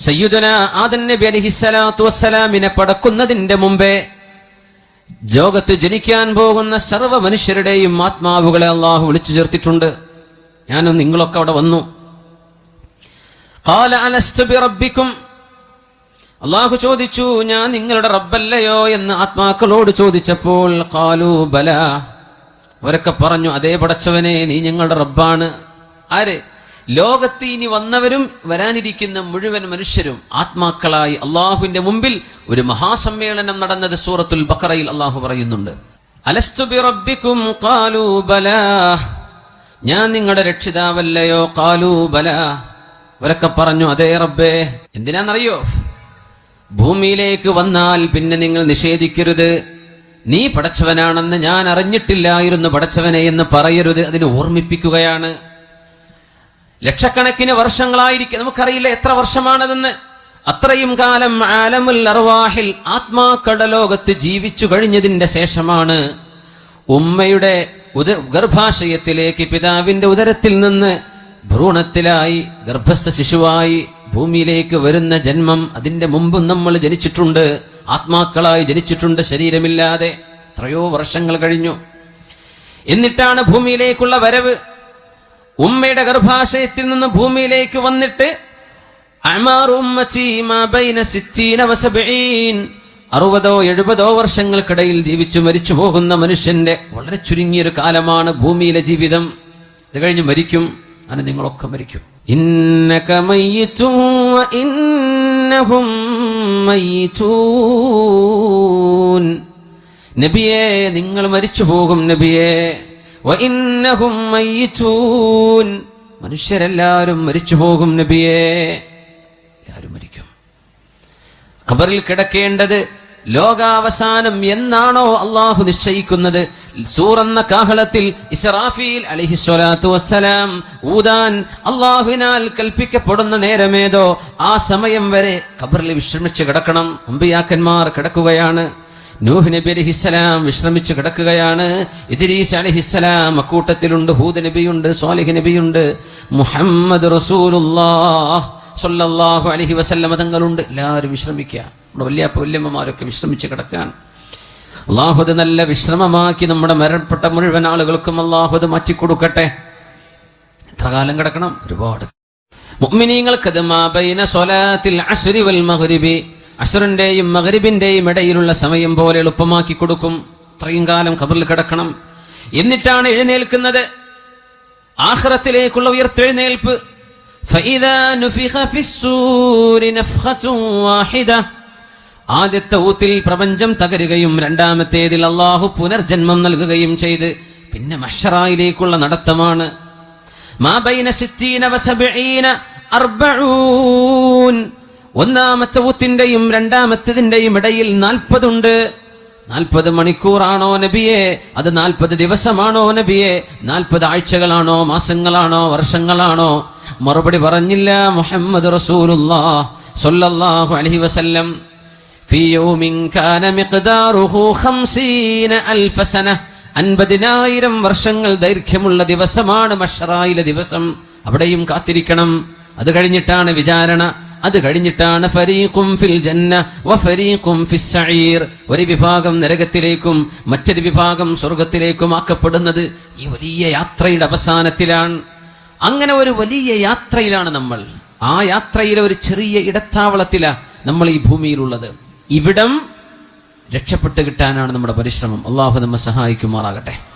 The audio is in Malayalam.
സയ്യുദന ആദൻ നബി അലിഹിസ്സലാത്തു വസ്സലാമിനെ പടക്കുന്നതിന്റെ മുമ്പേ ലോകത്ത് ജനിക്കാൻ പോകുന്ന സർവ മനുഷ്യരുടെയും ആത്മാവുകളെ അള്ളാഹു വിളിച്ചു ചേർത്തിട്ടുണ്ട്. ഞാനും നിങ്ങളൊക്കെ അവിടെ വന്നു. കാല അനസ്തുബി റബ്ബിക്കും അള്ളാഹു ചോദിച്ചു ഞാൻ നിങ്ങളുടെ റബ്ബല്ലയോ? എന്ന് ആത്മാക്കളോട് ചോദിച്ചപ്പോൾ കാലു ബല. അവരൊക്കെ പറഞ്ഞു അതേ പടച്ചവനെ നീ ഞങ്ങളുടെ റബ്ബാണ്. ആര്? ലോകത്ത് ഇനി വന്നവരും വരാനിരിക്കുന്ന മുഴുവൻ മനുഷ്യരും ആത്മാക്കളായി അള്ളാഹുവിന്റെ മുമ്പിൽ ഒരു മഹാസമ്മേളനം നടന്നത് സൂറത്തുൽ ബക്കറയിൽ അള്ളാഹു പറയുന്നുണ്ട്. ഞാൻ നിങ്ങളുടെ രക്ഷിതാവല്ലയോ? കാലു ബല. അവരൊക്കെ പറഞ്ഞു അതേ റബ്ബേ എന്തിനാന്നറിയോ? ഭൂമിയിലേക്ക് വന്നാൽ പിന്നെ നിങ്ങൾ നിഷേധിക്കരുത്. നീ പടച്ചവനാണെന്ന് ഞാൻ അറിഞ്ഞിട്ടില്ലായിരുന്നു പടച്ചവനെ എന്ന് പറയരുത്. അതിനെ ഓർമ്മിപ്പിക്കുകയാണ്. ലക്ഷക്കണക്കിന് വർഷങ്ങളായിരിക്കും. നമുക്കറിയില്ല എത്ര വർഷമാണതെന്ന്. അത്രയും കാലം ആലമുൽ അർവാഹിൽ ആത്മാക്കടലോകത്ത് ജീവിച്ചു കഴിഞ്ഞതിന്റെ ശേഷമാണ് ഉമ്മയുടെ ഉദ ഗർഭാശയത്തിലേക്ക് പിതാവിന്റെ ഉദരത്തിൽ നിന്ന് ഭ്രൂണത്തിലായി ഗർഭസ്ഥ ശിശുവായി ഭൂമിയിലേക്ക് വരുന്ന ജന്മം അതിന്റെ മുമ്പും നമ്മൾ ജനിച്ചിട്ടുണ്ട്. ആത്മാക്കളായി ജനിച്ചിട്ടുണ്ട് ശരീരമില്ലാതെ. എത്രയോ വർഷങ്ങൾ കഴിഞ്ഞു. എന്നിട്ടാണ് ഭൂമിയിലേക്കുള്ള വരവ്. ഉമ്മയുടെ ഗർഭാശയത്തിൽ നിന്ന് ഭൂമിയിലേക്ക് വന്നിട്ട്. അറുപതോ എഴുപതോ വർഷങ്ങൾക്കിടയിൽ ജീവിച്ചു മരിച്ചു പോകുന്ന മനുഷ്യന്റെ വളരെ ചുരുങ്ങിയൊരു കാലമാണ് ഭൂമിയിലെ ജീവിതം. ഇത് കഴിഞ്ഞ് മരിക്കും അങ്ങനെ നിങ്ങളൊക്കെ മരിക്കും. നബിയെ നിങ്ങൾ മരിച്ചു പോകും നബിയെ. മനുഷ്യരെല്ലാവരും മരിച്ചു പോകും നബിയെ. എല്ലാവരും മരിക്കും. ഖബറിൽ കിടക്കേണ്ടത് ലോകാവസാനം എന്നാണോ അള്ളാഹു നിശ്ചയിക്കുന്നത്? സൂറന്ന കാഹളത്തിൽ ഇസ്രാഫീൽ അലിഹിസ്വലാത്തു വസ്സലാം ഊതാൻ അള്ളാഹുവിനാൽ കൽപ്പിക്കപ്പെടുന്ന നേരമേതോ ആ സമയം വരെ ഖബറിൽ വിശ്രമിച്ച് കിടക്കണം. അമ്പിയാക്കന്മാർ കിടക്കുകയാണ്. നൂഹ് നബി അലഹിസ്സലാം വിശ്രമിച്ച് കിടക്കുകയാണ്. ഇദ്രീസ് അലഹിസ്സലാം അക്കൂട്ടത്തിലുണ്ട് ഹൂദ് നബിയുണ്ട് സ്വാലിഹ് നബിയുണ്ട് മുഹമ്മദ് റസൂലുല്ലാഹു അലൈഹി വസല്ലമ തങ്ങളുണ്ട്. എല്ലാവരും വിശ്രമിക്കുക. നമ്മുടെ വല്യപ്പ വല്യമ്മമാരൊക്കെ വിശ്രമിച്ച് കിടക്കുകയാണ്. അള്ളാഹുദ് നല്ല വിശ്രമമാക്കി നമ്മുടെ മരണപ്പെട്ട മുഴുവൻ ആളുകൾക്കും അള്ളാഹുദ് മാറ്റിക്കൊടുക്കട്ടെ. എത്ര കാലം കിടക്കണം? ഒരുപാട്. മുഅ്മിനീങ്ങൾക്കത് മാ ബൈന സ്വലാത്തിൽ അശ്രി വൽ മഗ്രിബി. അസറിന്റെയും മകരിബിന്റെയും ഇടയിലുള്ള സമയം പോലെ എളുപ്പമാക്കി കൊടുക്കും. ഇത്രയും കാലം കബറിൽ കിടക്കണം. എന്നിട്ടാണ് എഴുന്നേൽക്കുന്നത്. ആഹ്റത്തിലേക്കുള്ള ഉയർത്തെഴുന്നേൽപ്പ്. ആദ്യത്തെ ഊത്തിൽ പ്രപഞ്ചം തകരുകയും രണ്ടാമത്തേതിൽ അള്ളാഹു പുനർജന്മം നൽകുകയും ചെയ്ത് പിന്നെ മഷറായിലേക്കുള്ള നടത്തമാണ്. മാബൈന സിറ്റീന വസബീന അർബൂൻ ഒന്നാമത്തെ ഊത്തിന്റെയും രണ്ടാമത്തതിന്റെയും ഇടയിൽ നാൽപ്പതുണ്ട്. നാൽപ്പത് മണിക്കൂറാണോ നബിയെ? അത് നാൽപ്പത് ദിവസമാണോ നബിയെ? നാൽപ്പത് ആഴ്ചകളാണോ? മാസങ്ങളാണോ? വർഷങ്ങളാണോ? മറുപടി പറഞ്ഞില്ല മുഹമ്മദ് റസൂലുല്ലാ വസല്ലം. അൻപതിനായിരം വർഷങ്ങൾ ദൈർഘ്യമുള്ള ദിവസമാണ് മഷറായിലെ ദിവസം. അവിടെയും കാത്തിരിക്കണം. അത് കഴിഞ്ഞിട്ടാണ് വിചാരണ. അത് കഴിഞ്ഞിട്ടാണ് ഫരീഖും ഫിൽ ജന്ന വഫരീഖും ഫിസ്സഈർ ഫിസ് സഈർ. ഒരു വിഭാഗം നരകത്തിലേക്കും മറ്റൊരു വിഭാഗം സ്വർഗത്തിലേക്കും ആക്കപ്പെടുന്നത് ഈ വലിയ യാത്രയുടെ അവസാനത്തിലാണ്. അങ്ങനെ ഒരു വലിയ യാത്രയിലാണ് നമ്മൾ. ആ യാത്രയിലെ ഒരു ചെറിയ ഇടത്താവളത്തിലാണ് നമ്മൾ ഈ ഭൂമിയിലുള്ളത്. ഇവിടം രക്ഷപ്പെട്ട് കിട്ടാനാണ് നമ്മുടെ പരിശ്രമം. അള്ളാഹു നമ്മെ സഹായിക്കുമാറാകട്ടെ.